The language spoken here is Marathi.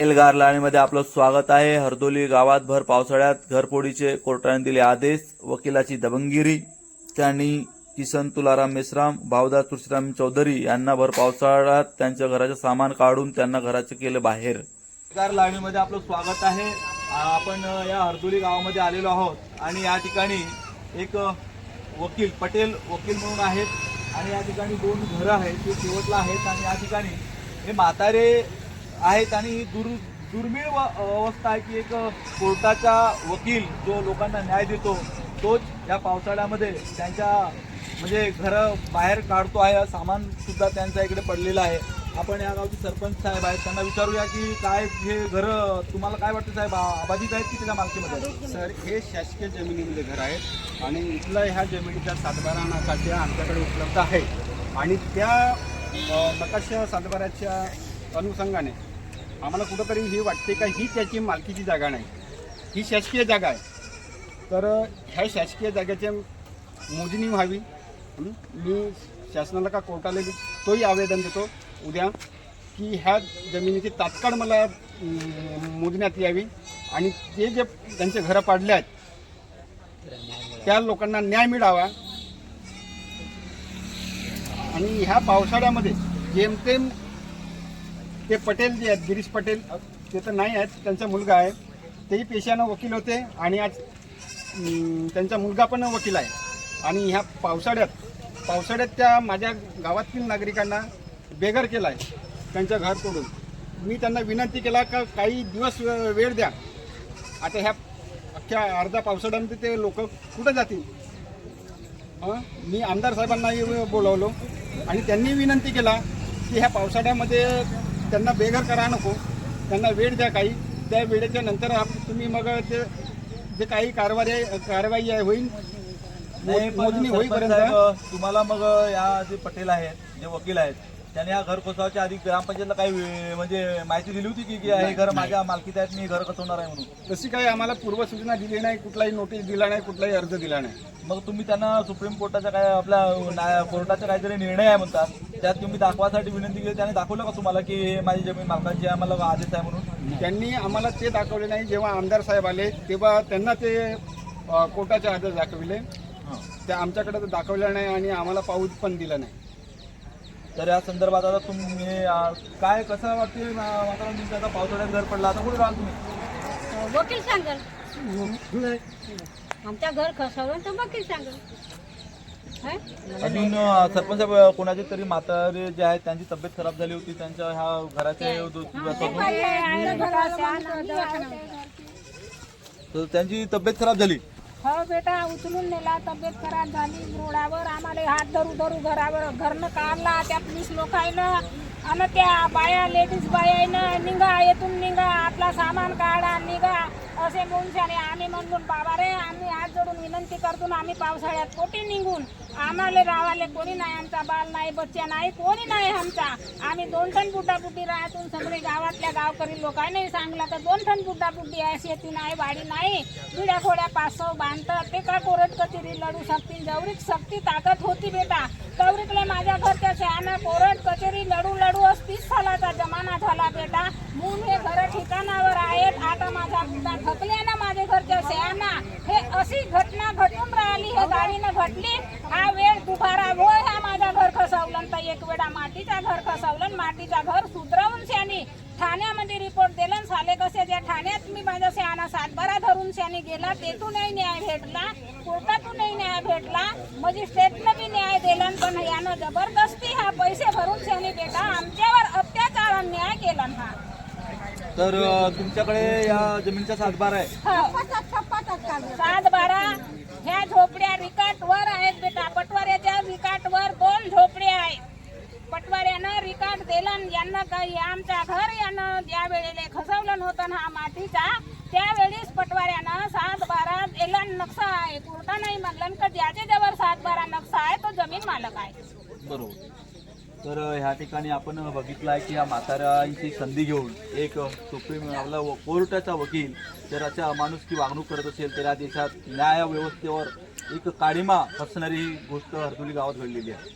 एल्गार लाणीमध्ये आपलं स्वागत आहे. हरदोली गावात भर पावसाळ्यात घरफोडीचे कोर्टाने दिले आदेश. वकिलाची दबंगिरी. त्यांनी किसन तुलाराम मेश्राम भावदास तुळशीराम चौधरी यांना भर पावसाळ्यात त्यांच्या घराचे सामान काढून त्यांना घराचे केले बाहेर. एल्गार लावणीमध्ये आपलं स्वागत आहे. आपण या हरदोली गावामध्ये आलेलो आहोत. आणि या ठिकाणी एक वकील पटेल वकील म्हणून आहेत. आणि या ठिकाणी दोन घरं आहेत ते शेवटला आहेत. आणि या ठिकाणी हे म्हातारे आहेत आणि दुर दुर्मिळ व- अवस्था आहे की एक कोर्टाचा वकील जो लोकांना न्याय देतो तोच या पावसाळ्यामध्ये त्यांच्या म्हणजे घरं बाहेर काढतो आहे. सामानसुद्धा त्यांच्या इकडे पडलेलं आहे. आपण या गावचे सरपंच साहेब आहेत त्यांना विचारूया की काय हे घरं तुम्हाला काय वाटतं साहेब? आबाधित आहेत की त्याच्या मालकीमध्ये सर हे शासकीय जमिनीमध्ये घर आहेत आणि इथलं ह्या जमिनीच्या सातबारा नकाशा आमच्याकडे उपलब्ध आहे आणि त्या नकाशा सातबाऱ्याच्या अनुषंगाने आम्हाला कुठंतरी हे वाटते का ही त्याची मालकीची जागा नाही. ही शासकीय जागा आहे. तर ह्या शासकीय जागेच्या मोजणी व्हावी. मी शासनाला का कोर्टाला तोही आवेदन देतो. उद्या की ह्या जमिनीची तात्काळ मला मोजण्यात यावी आणि ते जे त्यांचे घरं पाडले आहेत त्या लोकांना न्याय मिळावा. आणि ह्या पावसाळ्यामध्ये जेमतेम ते पटेल जे आहेत गिरीश पटेल ते तर नाही आहेत त्यांचा मुलगा आहे. तेही पेशानं वकील होते आणि आज त्यांचा मुलगा पण वकील आहे. आणि ह्या पावसाळ्यात पावसाळ्यात त्या माझ्या गावातील नागरिकांना बेघर केला आहे त्यांचं घर तोडून. मी त्यांना विनंती केला का काही दिवस वेळ द्या. आता ह्या अख्ख्या अर्ध्या पावसाळ्यामध्ये ते लोक कुठं जातील? मी आमदार साहेबांनाही बोलावलो आणि त्यांनी विनंती केला की ह्या पावसाळ्यामध्ये त्यांना बेघर करा नको. त्यांना वेळ द्या काही. त्या वेळेच्या नंतर तुम्ही मग ते जे काही कारवाई कारवाई आहे होईल. मोजणी होईपर्यंत तुम्हाला मग या जे पटेल आहेत जे वकील आहेत त्यांनी या घर कोसवायच्या आधी ग्रामपंचायतला काही म्हणजे माहिती दिली होती की की हे घर माझ्या मालकीत आहेत मी घर कसवणार आहे म्हणून. तशी काही आम्हाला पूर्वसूचना दिली नाही कुठलाही नोटीस दिला नाही कुठलाही अर्ज दिला नाही. मग तुम्ही त्यांना सुप्रीम कोर्टाचा काय आपल्या ना- कोर्टाचा काहीतरी निर्णय आहे म्हणतात त्यात तुम्ही दाखवासाठी विनंती केली त्याने दाखवलं का तुम्हाला की हे माझी जमीन मालकाची आहे मला आदेश आहे म्हणून? त्यांनी आम्हाला ते दाखवले नाही जेव्हा आमदार साहेब आले तेव्हा त्यांना ते अ, कोर्टाचे आदेश दाखविले. हं. ते आमच्याकडे तर दाखवलं नाही आणि आम्हाला पाऊस पण दिला नाही. तर या संदर्भात आता तुम्ही अं, काय कसं वाटते वातावरण तुमचं आता पावसाळ्यात घर पडला आता कुठे राहाल तुम्ही वकील सांगल आमच्या घर खसवलं तर वकील सांगल हं? अजून अं, सरपंच साहेब कोणाचे तरी म्हातारे जे आहेत त्यांची तब्येत खराब झाली होती त्यांच्या ह्या घराचे दु- तर त्यांची तब्येत खराब झाली हो बेटा उचलून नेला तब्येत खराब झाली रोडावर आम्हाला हात धरू धरू घरावर घरनं काढला त्या पोलीस लोकायनं आणि त्या बाया लेडीज बायानं निघा येथून निघा आपला सामान काढा निघा. असे म्हणून शाने आम्ही म्हणून बाबा रे आम्ही हात जोडून विनंती करतो आम्ही पावसाळ्यात कोटी निघून. आम्हाला रावाले कोणी नाही आमचा बाल नाही बच्चा नाही कोणी नाही आमचा. आम्ही दोन टन बुटाबुटी राहतून सगळे गावातल्या गावकरी लोकांनी सांगला तर दोन टन बुटाबुटी आहे शेती नाही वाडी नाही. पिढ्या खोड्या पाच सौ बांधतात ते का कोरट कचेरी लढू शकतील जवळीक शक्ती ताकद होती बेटा. तवरीकले माझ्या घरच्या शहाणा कोरट कचेरी लढू लढू तीस सालाचा जमाना झाला बेटा. म्हणून हे घर ठिकाणावर आहेत. आता माझा पिता ना माझे घरच्या शहाणा हे अशी घटना घटून राहिली हे गाडीनं घडली हा वेळ दुबारा हो ह्या माझ्या घर खसावलं. तर एक वेळा मातीचा घर खसावलं मातीचा घर सुधरवून शानी ठाण्यामध्ये रिपोर्ट दिला साले मी माझ्या शहाणा सातबारा धरून शानी गेला तेथूनही न्याय भेटला कोर्टातूनही न्याय भेटला मजिस्ट्रेटनं बी न्याय दिला पण यानं जबरदस्ती हा पैसे भरून शानी बेटा आमच्यावर अत्याचार आणि न्याय केला हा तर तुमच्याकडे या जमिनीचा सातबार आहे. सात बारा ह्या झोपड्या रिकाट वर आहेत बेटा पटवाऱ्याच्या रिकाट वर दोन झोपड्या आहेत. पटवाऱ्यानं रिकाट दिलं यांना काही आमच्या घर यानं ज्या वेळेला आंदोलन होतं हा मातीचा त्यावेळीस पटवाऱ्यानं सात बारा एला नक्षा आहे. कोर्टा नाही म्हणलं का ज्याच्या ज्यावर सात बारा नक्षा आहे तो जमीन मालक आहे. बरोबर. तर ह्या ठिकाणी आपण बघितलं आहे की या म्हाताऱ्यांची संधी घेऊन एक सुप्रीम आपला व- कोर्टाचा वकील जर अशा माणुसकी वागणूक करत असेल तर या देशात न्याय व्यवस्थेवर एक काळीमा फसणारी ही गोष्ट हरदुली गावात घडलेली आहे.